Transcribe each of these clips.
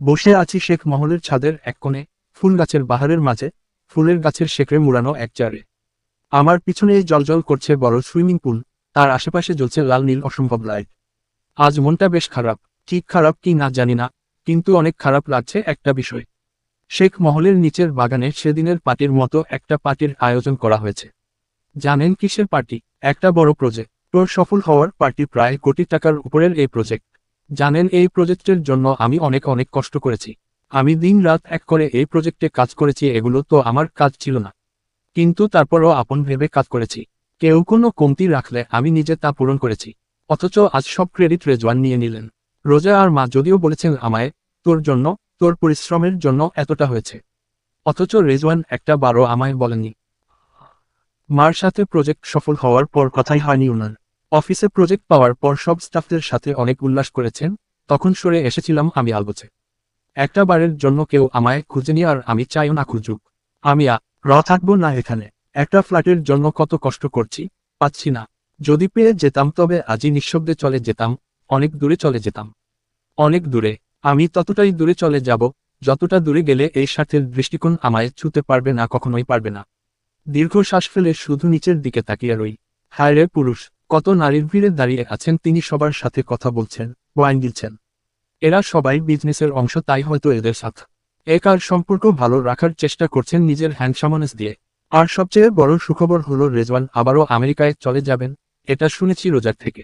বসে আছি শেখ মহলের ছাদের এক কোণে, ফুল গাছের বাহারের মাঝে, ফুলের গাছের শেকড়ে মুড়ানো এক চারে আমার পিছনে জলজল করছে বড় সুইমিং পুল, তার আশেপাশে জ্বলছে লাল নীল অসম্ভব লাইট। আজ মনটা বেশ খারাপ, ঠিক খারাপ কি না জানি না, কিন্তু অনেক খারাপ লাগছে একটা বিষয়। শেখ মহলের নিচের বাগানে সেদিনের পার্টির মতো একটা পার্টির আয়োজন করা হয়েছে। জানেন কিসের পার্টি? একটা বড় প্রজেক্ট তোর সফল হওয়ার পার্টি প্রায় কোটি টাকার উপরের এই প্রজেক্ট জানেন, এই প্রজেক্টের জন্য আমি অনেক অনেক কষ্ট করেছি। আমি দিন রাত এক করে এই প্রজেক্টে কাজ করেছি, এগুলো তো আমার কাজ ছিল না। কিন্তু তারপরও আপন ভেবে কাজ করেছি। কেউ কোনো কমতি রাখলে আমি নিজে তা পূরণ করেছি। অথচ আজ সব ক্রেডিট রেজওয়ান নিয়ে নিলেন। রোজা আর মা যদিও বলেছেন আমায়, তোর জন্য, তোর পরিশ্রমের জন্য এতটা হয়েছে। অথচ রেজওয়ান একটা বারো আমায় বলেনি মার সাথে প্রজেক্ট সফল হওয়ার পর কথাই হয়নি ওনার অফিসে প্রজেক্ট পাওয়ার পর সব স্টাফদের সাথে অনেক উল্লাস করেছেন, তখন সরে এসেছিলাম আমি আলবছে একটা বারের জন্য কেউ আমায় খুঁজে নিয়ে আর আমি চাইও না খুঁজুক। আমি র থাকব না এখানে। একটা ফ্ল্যাটের জন্য কত কষ্ট করছি, পাচ্ছি না। যদি পেয়ে যেতাম তবে আজই নিঃশব্দে চলে যেতাম, অনেক দূরে চলে যেতাম। অনেক দূরে, আমি ততটাই দূরে চলে যাব, যতটা দূরে গেলে এই স্বার্থের দৃষ্টিকোণ আমায় ছুতে পারবে না, কখনোই পারবে না। দীর্ঘ শ্বাস ফেলে শুধু নিচের দিকে তাকিয়ে রই। হায় রে পুরুষ কত নারীর ভিড়ে দাঁড়িয়ে আছেন তিনি সবার সাথে কথা বলছেন, ওয়াইন দিচ্ছেন। এরা সবাই বিজনেসের অংশ, তাই হয়তো এদের সাথে। একার সম্পর্ক ভালো রাখার চেষ্টা করছেন নিজের হ্যান্ডসামনেস দিয়ে। আর সবচেয়ে বড় সুখবর হলো রেজওয়ান, আবারও আমেরিকায় চলে যাবেন, এটা শুনেছি রোজার থেকে।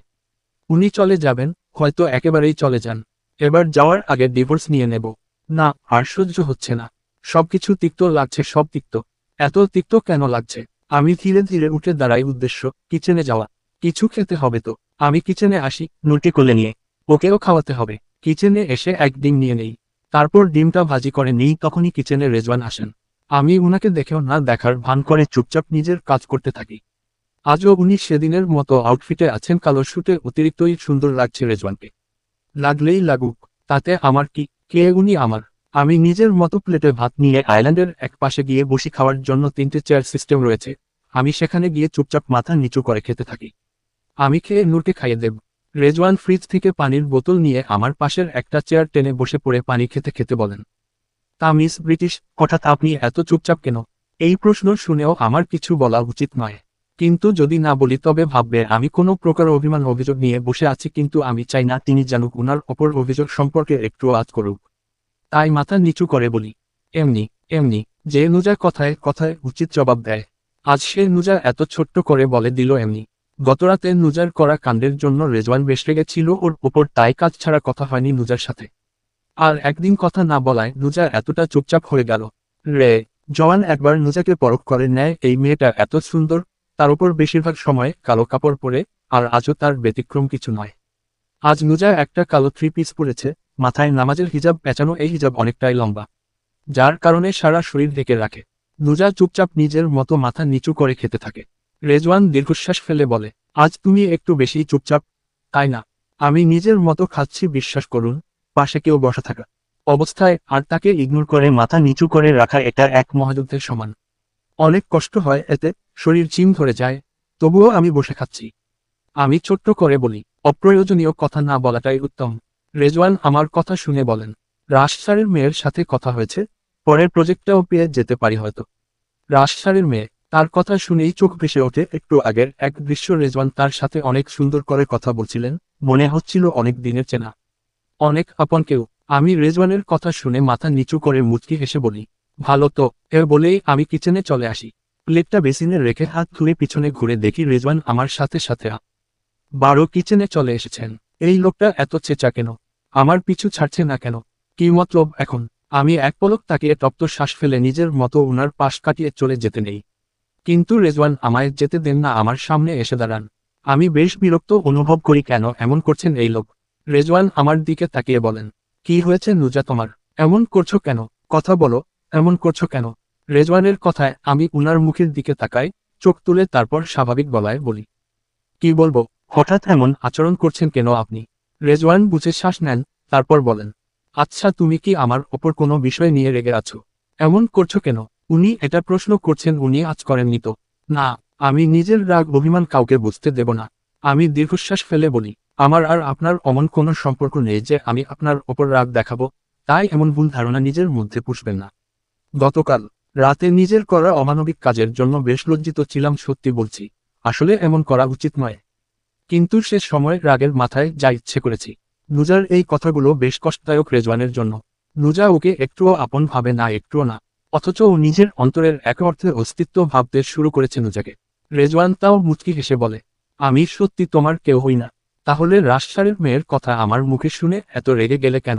উনি চলে যাবেন, হয়তো একেবারেই চলে যান। এবার যাওয়ার আগে ডিভোর্স নিয়ে নেব। না, আর সহ্য হচ্ছে না। সবকিছু তিক্ত লাগছে, সব তিক্ত। এত তিক্ত কেন লাগছে? আমি ধীরে ধীরে উঠে দাঁড়াই উদ্দেশ্য, কিচেনে যাওয়া। কিছু খেতে হবে তো। আমি কিচেনে আসি নুটি কোলে নিয়ে। ওকেও খাওয়াতে হবে। কিচেনে এসে এক ডিম নিয়ে নেই। তারপর ডিমটা ভাজি করে নিই, তখনই কিচেনে রেজওয়ান আসেন। আমি উনাকে দেখেও না দেখার ভান করে চুপচাপ নিজের কাজ করতে থাকি। আজও উনি সেদিনের মতো আউটফিটে আছেন, কালো শুটে অতিরিক্তই সুন্দর লাগছে রেজওয়ানকে। লাগলেই লাগুক, তাতে আমার কি, কে উনি আমার? আমি নিজের মতো প্লেটে ভাত নিয়ে আইল্যান্ডের এক পাশে গিয়ে বসি খাওয়ার জন্য তিনটে চেয়ার সিস্টেম রয়েছে। আমি সেখানে গিয়ে চুপচাপ মাথা নিচু করে খেতে থাকি। আমি খেয়ে নূরকে খাইয়ে দেব। রেজওয়ান ফ্রিজ থেকে পানির বোতল নিয়ে আমার পাশের একটা চেয়ার টেনে বসে পড়ে পানি খেতে খেতে বলেন, তা মিস ব্রিটিশ, হঠাৎ আপনি এত চুপচাপ কেন? এই প্রশ্ন শুনেও আমার কিছু বলা উচিত নয়। কিন্তু যদি না বলি তবে ভাববে, আমি কোনো প্রকার অভিমান অভিযোগ নিয়ে বসে আছি, কিন্তু আমি চাই না তিনি জানুক উনার অপর অভিযোগ সম্পর্কে একটু আজ করুক। তাই মাথা নিচু করে বলি, এমনি এমনি, যে নুজা কথায় কথায় উচিত জবাব দেয়, আজ সে নুজা এত ছোট্ট করে বলে দিল এমনি। গতরাতে নুজার করা কাণ্ডের জন্য রেজওয়ান বেশ রেগেছিল ওর ওপর তাই কাজ ছাড়া কথা হয়নি নুজার সাথে। আর একদিন কথা না বলায় নুজা এতটা চুপচাপ হয়ে গেল। রে, জওয়ান একবার নুজাকে পরখ করে নেয়, এই মেয়েটা এত সুন্দর। তার উপর বেশিরভাগ সময় কালো কাপড় পরে, আর আজও তার ব্যতিক্রম কিছু নয়। আজ নুজা একটা কালো থ্রি পিস পরেছে, মাথায় নামাজের হিজাব পেঁচানো এই হিজাব অনেকটাই লম্বা। যার কারণে সারা শরীর ঢেকে রাখে। নুজা চুপচাপ নিজের মতো মাথা নিচু করে খেতে থাকে। রেজওয়ান দীর্ঘশ্বাস ফেলে বলে, আজ তুমি একটু বেশি চুপচাপ, তাই না? আমি নিজের মতো খাচ্ছি, বিশ্বাস করুন, পাশে কেউ বসা থাকা অবস্থায় আর তাকে ইগনোর করে মাথা নিচু করে রাখা এটা এক মহাযুদ্ধের সমান। অনেক কষ্ট হয় এতে, শরীর চিম ধরে যায়, তবুও আমি বসে খাচ্ছি। আমি ছোট্ট করে বলি, অপ্রয়োজনীয় কথা না বলাটাই উত্তম রেজওয়ান আমার কথা শুনে বলেন রাশ স্যারের মেয়ের সাথে কথা হয়েছে, পরের প্রজেক্টটাও পেয়ে যেতে পারি হয়তো। রাশ স্যারের মেয়ে তার কথা শুনেই চোখ ভেসে ওঠে। একটু আগের এক দৃশ্য রেজওয়ান তার সাথে অনেক সুন্দর করে কথা বলছিলেন। মনে হচ্ছিল অনেক দিনের চেনা। অনেক আপন কেউ। আমি রেজওয়ানের কথা শুনে মাথা নিচু করে মুচকি হেসে বলি, ভালো তো। এ বলেই আমি কিচেনে চলে আসি। প্লেটটা বেসিনে রেখে হাত ধুয়ে পিছনে ঘুরে দেখি রেজওয়ান আমার সাথে সাথে বারো কিচেনে চলে এসেছেন। এই লোকটা এত চেঁচা কেন? আমার পিছু ছাড়ছে না কেন? কি মতলব এখন? আমি এক পলক তাকিয়ে তপ্ত শ্বাস ফেলে নিজের মতো উনার পাশ কাটিয়ে চলে যেতে নেই। কিন্তু রেজওয়ান, আমায় যেতে দেন না, আমার সামনে এসে দাঁড়ান। আমি বেশ বিরক্ত অনুভব করি, কেন এমন করছেন এই লোক? রেজওয়ান আমার দিকে তাকিয়ে বলেন, কি হয়েছে নুজা তোমার? এমন করছ কেন? কথা বলো, এমন করছ কেন? রেজওয়ানের কথায় আমি উনার মুখের দিকে তাকাই, চোখ তুলে তারপর স্বাভাবিক গলায় বলি, কি বলব? হঠাৎ এমন আচরণ করছেন কেন আপনি? রেজওয়ান বুঝে শ্বাস নেন, তারপর বলেন আচ্ছা তুমি কি আমার ওপর কোনো বিষয় নিয়ে রেগে আছো? এমন করছ কেন? উনি এটা প্রশ্ন করছেন, উনি আজ করেননি তো। না, আমি নিজের রাগ, অভিমান কাউকে বুঝতে দেব না। আমি দীর্ঘশ্বাস ফেলে বলি, আমার আর আপনার অমন কোনো সম্পর্ক নেই যে আমি আপনার ওপর রাগ দেখাবো, তাই এমন ভুল ধারণা নিজের মধ্যে পুষবেন না। গতকাল রাতে নিজের করা অমানবিক কাজের জন্য বেশ লজ্জিত ছিলাম, সত্যি বলছি, আসলে এমন করা উচিত নয়। কিন্তু সে সময় রাগের মাথায় যা ইচ্ছে করেছি। নুজার এই কথাগুলো বেশ কষ্টদায়ক রেজওয়ানের জন্য। নুজা ওকে একটুও আপন ভাবে না, একটুও না। অথচ ও নিজের অন্তরের এক অর্থে অস্তিত্ব ভাবতে শুরু করেছে নুজাকে। রেজওয়ান তাও মুচকি হেসে বলে, আমি সত্যি তোমার কেউ হই না। তাহলে রাজশারের মেয়ের কথা আমার মুখে শুনে এত রেগে গেলে কেন?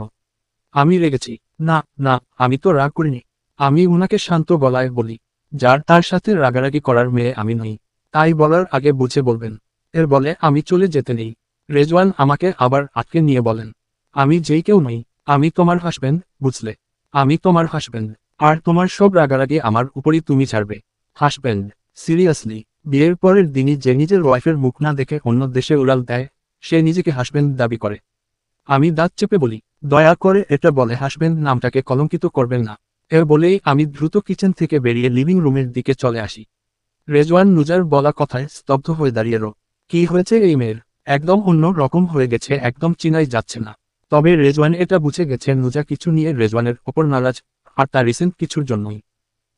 আমি রেগেছি। না না, আমি তো রাগ করিনি। আমি উনাকে শান্ত গলায় বলি, যার তার সাথে রাগারাগি করার মেয়ে আমি নই। তাই বলার আগে বুঝে বলবেন। এর বলে আমি চলে যেতে নেই। রেজওয়ান আমাকে আবার আটকে নিয়ে বলেন, আমি যেই কেউ নই। আমি তোমার হাসবেন্ড বুঝলে? আমি তোমার হাসবেন্ড আর তোমার সব রাগারাগি আমার উপরই তুমি ছাড়বে। Husband seriously. বিয়ের পরের দিনই যে নিজের ওয়াইফের মুখ না দেখে অন্য দেশে উড়াল দেয়, সে নিজেকে হাসবেন্ড দাবি করে। আমি দাঁত চেপে বলি, দয়া করে এটা বলে হাসবেন্ড নামটাকে কলঙ্কিত করবেন না। এ বলেই আমি দ্রুত কিচেন থেকে বেরিয়ে লিভিং রুমের দিকে চলে আসি। রেজওয়ান নুজার বলা কথায় স্তব্ধ হয়ে দাঁড়িয়ে রো। কি হয়েছে এই মেয়ের? একদম অন্য রকম হয়ে গেছে, একদম চিনাই যাচ্ছে না। তবে রেজওয়ান এটা বুঝে গেছে, নুজা কিছু নিয়ে রেজওয়ানের ওপর নারাজ। আর তার রিসেন্ট কিছুর জন্যই।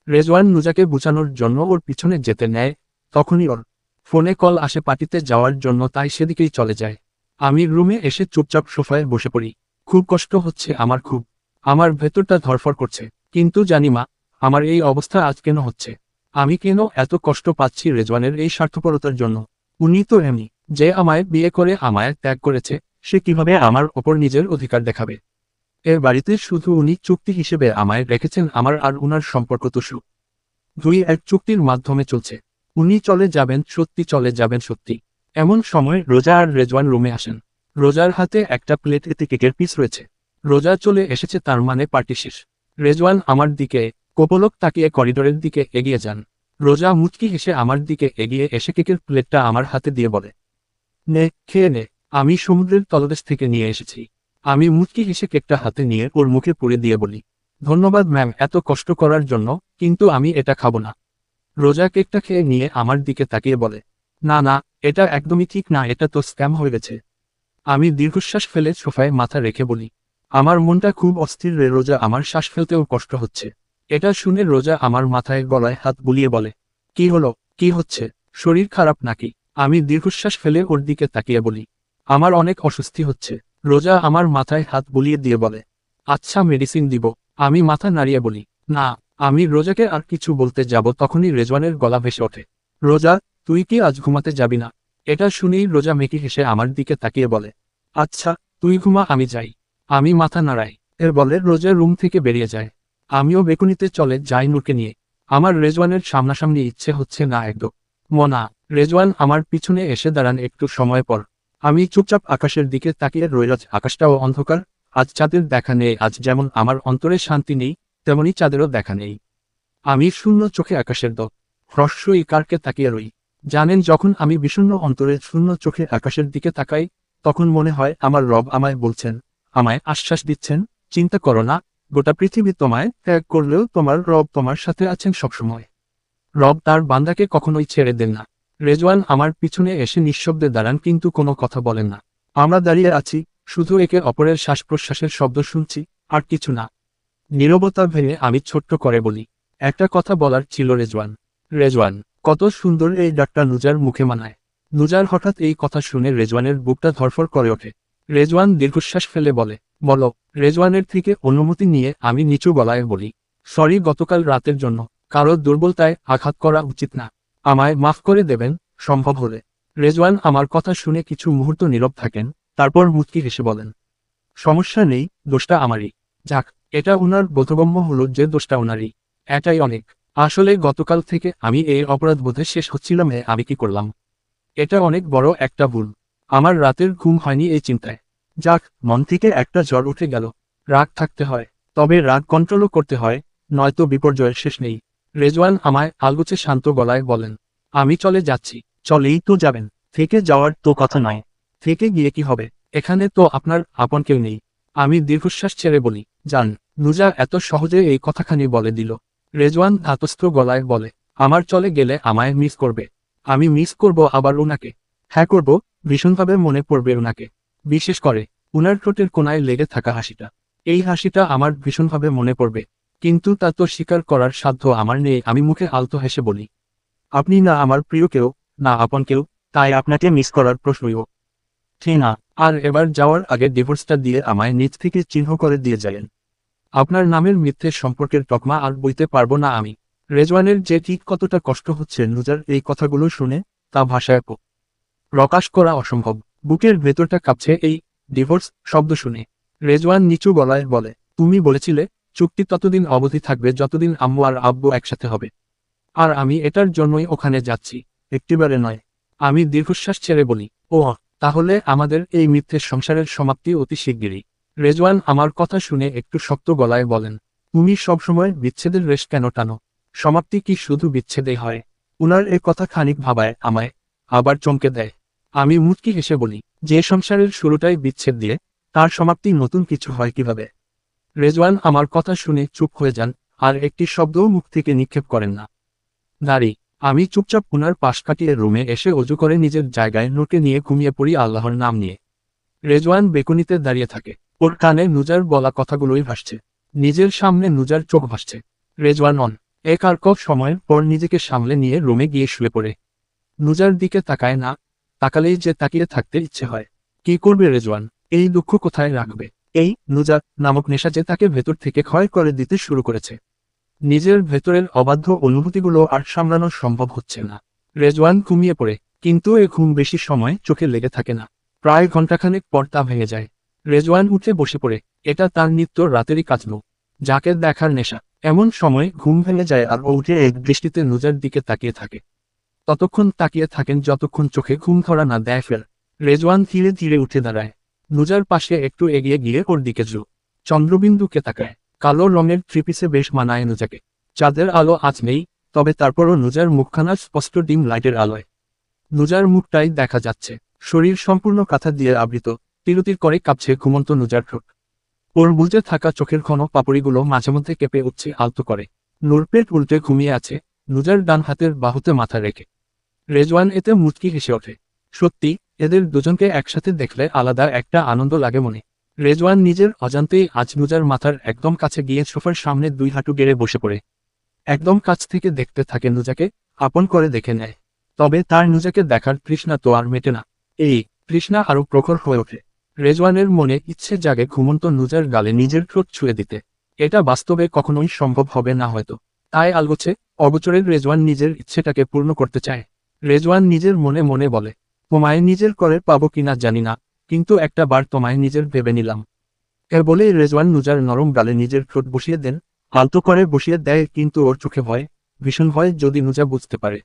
রেজওয়ান নুজাকে বুঝানোর জন্য ওর পিছনে যেতে নেয়, তখনই ওর ফোনে কল আসে পার্টিতে যাওয়ার জন্য, তাই সেদিকেই চলে যায়। আমি রুমে এসে চুপচাপ সোফায় বসে পড়ি। খুব কষ্ট হচ্ছে আমার, খুব। আমার ভেতরটা ধরফর করছে। কিন্তু জানি মা, আমার এই অবস্থা আজ কেন হচ্ছে? আমি কেন এত কষ্ট পাচ্ছি রেজওয়ানের এই স্বার্থপরতার জন্য? উনি তো এমনি, যে আমায় বিয়ে করে আমায় ত্যাগ করেছে, সে কীভাবে আমার ওপর নিজের অধিকার দেখাবে? এর বাড়িতে শুধু উনি চুক্তি হিসেবে আমায় রেখেছেন, আমার আর উনার সম্পর্ক তো সু দুই এক চুক্তির মাধ্যমে চলছে। উনি চলে যাবেন, সত্যি চলে যাবেন সত্যি। এমন সময় রোজা আর রেজওয়ান রুমে আসেন। রোজার হাতে একটা প্লেট, এতে কেকের পিস রয়েছে। রোজা চলে এসেছে, তার মানে পার্টি শেষ। রেজওয়ান আমার দিকে কোপলক তাকিয়ে করিডোরের দিকে এগিয়ে যান। রোজা মুচকি হেসে আমার দিকে এগিয়ে এসে কেকের প্লেটটা আমার হাতে দিয়ে বলে, নে, খেয়ে নে, আমি সমুদ্রের তলদেশ থেকে নিয়ে এসেছি। আমি মুচকি হেসে কেকটা হাতে নিয়ে ওর মুখে পুড়ে দিয়ে বলি, ধন্যবাদ ম্যাম, এত কষ্ট করার জন্য, কিন্তু আমি এটা খাব না। রোজা কেকটা খেয়ে নিয়ে আমার দিকে তাকিয়ে বলে, না না, এটা একদমই ঠিক না, এটা তো স্ক্যাম হয়ে গেছে। আমি দীর্ঘশ্বাস ফেলে সোফায় মাথা রেখে বলি, আমার মনটা খুব অস্থির রে রোজা, আমার শ্বাস ফেলতেও কষ্ট হচ্ছে। এটা শুনে রোজা আমার মাথায় গলায় হাত বুলিয়ে বলে, কি হলো, কি হচ্ছে, শরীর খারাপ নাকি? আমি দীর্ঘশ্বাস ফেলে ওর দিকে তাকিয়ে বলি, আমার অনেক অস্বস্তি হচ্ছে। রোজা আমার মাথায় হাত বুলিয়ে দিয়ে বলে আচ্ছা মেডিসিন দিব। আমি মাথা নাড়িয়ে বলি, না, আমি রোজাকে আর কিছু বলতে যাব তখনই রেজওয়ানের গলা ভেসে ওঠে। রোজা, তুই কি আজ ঘুমাতে যাবি না? এটা শুনেই রোজা মেকি হেসে আমার দিকে তাকিয়ে বলে আচ্ছা তুই ঘুমা, আমি যাই। আমি মাথা নাড়াই। এর বলে রোজা রুম থেকে বেরিয়ে যায়। আমিও বেকুনিতে চলে যাই নূরকে নিয়ে। আমার রেজওয়ানের সামনাসামনি ইচ্ছে হচ্ছে না একদম। মনা, রেজওয়ান আমার পিছনে এসে দাঁড়ান একটু সময় পর। আমি চুপচাপ আকাশের দিকে তাকিয়ে রইলাজ আকাশটাও অন্ধকার। আজ চাঁদের দেখা নেই, আজ যেমন আমার অন্তরে শান্তি নেই, তেমনি চাঁদেরও দেখা নেই। আমি শূন্য চোখে আকাশের দ হ্রস্বই কারকে তাকিয়ে রই। জানেন, যখন আমি বিষণ্ণ অন্তরে শূন্য চোখে আকাশের দিকে তাকাই, তখন মনে হয় আমার রব আমায় বলছেন, আমায় আশ্বাস দিচ্ছেন, চিন্তা করো না, গোটা পৃথিবী তোমায় ত্যাগ করলেও তোমার রব তোমার সাথে আছেন সবসময়। রব তার বান্দাকে কখনোই ছেড়ে দেন না। রেজওয়ান আমার পিছনে এসে নিঃশব্দে দাঁড়ান, কিন্তু কোনো কথা বলেন না। আমরা দাঁড়িয়ে আছি, শুধু একে অপরের শ্বাস প্রশ্বাসের শব্দ শুনছি, আর কিছু না। নীরবতা ভেঙে আমি ছোট্ট করে বলি, একটা কথা বলার ছিল রেজওয়ান। রেজওয়ান, কত সুন্দর এই ডাকটা নুজার মুখে মানায়। নুজার হঠাৎ এই কথা শুনে রেজওয়ানের বুকটা ধরফর করে ওঠে। রেজওয়ান দীর্ঘশ্বাস ফেলে বলে, বলো, রেজওয়ানের থেকে অনুমতি নিয়ে আমি নিচু গলায় বলি, সরি, গতকাল রাতের জন্য, কারও দুর্বলতায় আঘাত করা উচিত না। আমায় মাফ করে দেবেন, সম্ভব হলে। রেজওয়ান আমার কথা শুনে কিছু মুহূর্ত নীরব থাকেন, তারপর মুচকি হেসে বলেন, সমস্যা নেই, দোষটা আমারই। যাক, এটা উনার বোধগম্য হল যে দোষটা ওনারই এটাই অনেক। আসলে গতকাল থেকে আমি এই অপরাধ বোধে শেষ হচ্ছিলাম আমি কি করলাম? এটা অনেক বড় একটা ভুল। আমার রাতের ঘুম হয়নি এই চিন্তায়। যাক, মন থেকে একটা জ্বর উঠে গেল। রাগ থাকতে হয়, তবে রাগ কন্ট্রোলও করতে হয়, নয়তো বিপর্যয়ের শেষ নেই। রেজওয়ান আমায় আলগুচে শান্ত গলায় বলেন, আমি চলে যাচ্ছি। চলেই তো যাবেন। থেকে যাওয়ার তো কথা নয়। থেকে গিয়ে কি হবে? এখানে তো আপনার আপন কেউ নেই। আমি দীর্ঘশ্বাস ছেড়ে বলি, যান। নুজা এত সহজে এই কথাখানি বলে দিল। রেজওয়ান ধাতস্থ গলায় বলে, আমার চলে গেলে আমায় মিস করবে। আমি মিস করব আবার ওনাকে হ্যাঁ করব, ভীষণভাবে মনে পড়বে ওনাকে বিশেষ করে, উনার ঠোঁটের কোনায় লেগে থাকা হাসিটা। এই হাসিটা আমার ভীষণভাবে মনে পড়বে। কিন্তু তা তো স্বীকার করার সাধ্য আমার নেই, আমি মুখে আলতো হেসে বলি। আপনি না আমার প্রিয় কেউ, না আপন কেউ, তাই আপনাকে মিস করার প্রশ্নইও ঠিক না, আর এবার যাওয়ার আগে ডিভোর্সটা দিয়ে আমায় নিজ থেকে চিহ্ন করে দিয়ে যায়েন আপনার নামের মিথ্যে সম্পর্কের তকমা আর বইতে পারব না আমি। রেজওয়ানের যে ঠিক কতটা কষ্ট হচ্ছে নুজার এই কথাগুলো শুনে তা ভাষায় প্রকাশ করা অসম্ভব। বুকের ভেতরটা কাঁপছে এই ডিভোর্স শব্দ শুনে। রেজওয়ান নিচু গলায় বলে, তুমি বলেছিলে চুক্তি ততদিন অবধি থাকবে যতদিন আম্মু আর আব্বু একসাথে হবে। আর আমি এটার জন্যই ওখানে যাচ্ছি। একটিবারে নয়। আমি দীর্ঘশ্বাস ছেড়ে বলি ও তাহলে আমাদের এই মিথ্যের সংসারের সমাপ্তি অতি শিগগিরই। রেজওয়ান আমার কথা শুনে একটু শক্ত গলায় বলেন তুমি সবসময় বিচ্ছেদের রেশ কেন টানো? সমাপ্তি কি শুধু বিচ্ছেদেই হয়? উনার এ কথা খানিক ভাবায় আমায় আবার চমকে দেয়। আমি মুচকি হেসে বলি যে সংসারের শুরুটাই বিচ্ছেদ দিয়ে তার সমাপ্তি নতুন কিছু হয় কীভাবে? রেজওয়ান আমার কথা শুনে চুপ হয়ে যান, আর একটি শব্দও মুখ থেকে নিক্ষেপ করেন না। দাঁড়ি, আমি চুপচাপ উনার পাশ কাটিয়ে রুমে এসে অজু করে নিজের জায়গায় নোটে নিয়ে ঘুমিয়ে পড়ি আল্লাহর নাম নিয়ে। রেজওয়ান বেকুনিতে দাঁড়িয়ে থাকে। ওর কানে নুজার বলা কথাগুলোই ভাসছে। নিজের সামনে নুজার চোখ ভাসছে। রেজওয়ান অন। এক আর ক সময়ের পর নিজেকে সামলে নিয়ে রুমে গিয়ে শুয়ে পড়ে। নুজার দিকে তাকায় না, তাকালেই যে তাকিয়ে থাকতে ইচ্ছে হয়। কি করবে রেজওয়ান? এই দুঃখ কোথায় রাখবে? এই নুজা নামক নেশা যে তাকে ভেতর থেকে ক্ষয় করে দিতে শুরু করেছে। নিজের ভেতরের অবাধ্য অনুভূতিগুলো আর সামলানো সম্ভব হচ্ছে না। রেজওয়ান ঘুমিয়ে পড়ে, কিন্তু এ ঘুম বেশি সময় চোখে লেগে থাকে না। প্রায় ঘন্টাখানেক পর তা ভেঙে যায়। রেজওয়ান উঠে বসে পড়ে, এটা তার নিত্য রাতেরই কাজল যাকে দেখার নেশা, এমন সময় ঘুম ভেঙে যায় আর উঠে এক দৃষ্টিতে নুজার দিকে তাকিয়ে থাকে। ততক্ষণ তাকিয়ে থাকেন যতক্ষণ চোখে ঘুম ধরা না দেয় ফের। রেজওয়ান ধীরে ধীরে উঠে দাঁড়ায়। নুজার পাশে একটু এগিয়ে গিয়ে ওর দিকে জু চন্দ্রবিন্দুকে তাকায়। কালো রঙের থ্রিপিসে বেশ মানায় নুজাকে চাঁদের আলো আজ নেই, তবে তারপরও নুজার মুখখানা স্পষ্ট ডিম লাইটের আলোয়। নুজার মুখটাই দেখা যাচ্ছে। শরীর সম্পূর্ণ কাঁথা দিয়ে আবৃত। তিরতির করে কাঁপছে ঘুমন্ত নুজার ঠোঁট। ওর বুঝে থাকা চোখের ঘন পাপড়িগুলো মাঝে মধ্যে কেঁপে উঠছে, আলতো করে। নূরপেট উল্টে ঘুমিয়ে আছে নুজার ডান হাতের বাহুতে মাথা রেখে। রেজওয়ান এতে মুচকি হেসে ওঠে। সত্যি এদের দুজনকে একসাথে দেখলে আলাদা একটা আনন্দ লাগে মনে। রেজওয়ান নিজের অজান্তেই আজ নুজার মাথার একদম কাছে গিয়ে সোফার সামনে দুই হাঁটু গেড়ে বসে পড়ে। একদম কাছ থেকে দেখতে থাকে নুজাকে, আপন করে দেখে নেয়। তবে তার নুজাকে দেখার তৃষ্ণা তো আর মেটে না। এই তৃষ্ণা আরও প্রখর হয়ে ওঠে। রেজওয়ানের মনে ইচ্ছে জাগে ঘুমন্ত নুজার গালে নিজের ঠোঁট ছুঁয়ে দিতে। এটা বাস্তবে কখনোই সম্ভব হবে না হয়তো। তাই আলগোছে অবচরের রেজওয়ান নিজের ইচ্ছেটাকে পূর্ণ করতে চায়। রেজওয়ান নিজের মনে মনে বলে তোমায় নিজের করে পাবো কিনা জানি না, কিন্তু একটা বার তোমায় নিজের ভেবে নিলাম। এর বলেই রেজওয়ান নুজার নরম গালে নিজের ঠোঁট বসিয়ে দেন, আলতো করে বসিয়ে দেয় কিন্তু ওর চোখে ভয়, ভীষণ ভয় যদি নুজা বুঝতে পারে।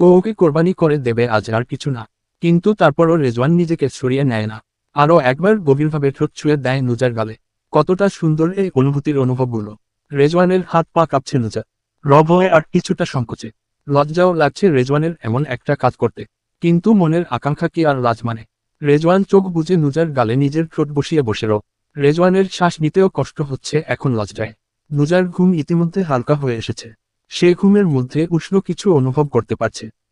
তো ওকে কোরবানি করে দেবে আজ আর কিছু না, কিন্তু তারপরও রেজওয়ান নিজেকে সরিয়ে নেয় না। আরও একবার গভীরভাবে ঠোঁট ছুঁয়ে দেয় নুজার গালে। কতটা সুন্দর এই অনুভূতির অনুভব অনুভবগুলো। রেজওয়ানের হাত পা কাঁপছে নুজা। রব হয়ে আর কিছুটা সংকোচে। লজ্জাও লাগছে রেজওয়ানের এমন একটা কাজ করতে। কিন্তু মনের আকাঙ্ক্ষা কি আর লাজ মানে? রেজওয়ান চোখ বুঝে নুজার গালে নিজের ঠোঁট বসিয়ে বসে রেজওয়ানের শ্বাস নিতেও কষ্ট হচ্ছে, এখন লজ্জায়। নুজার ঘুম ইতিমধ্যে হালকা হয়ে এসেছে। সে ঘুমের মধ্যে উষ্ণ কিছু অনুভব করতে পারছে।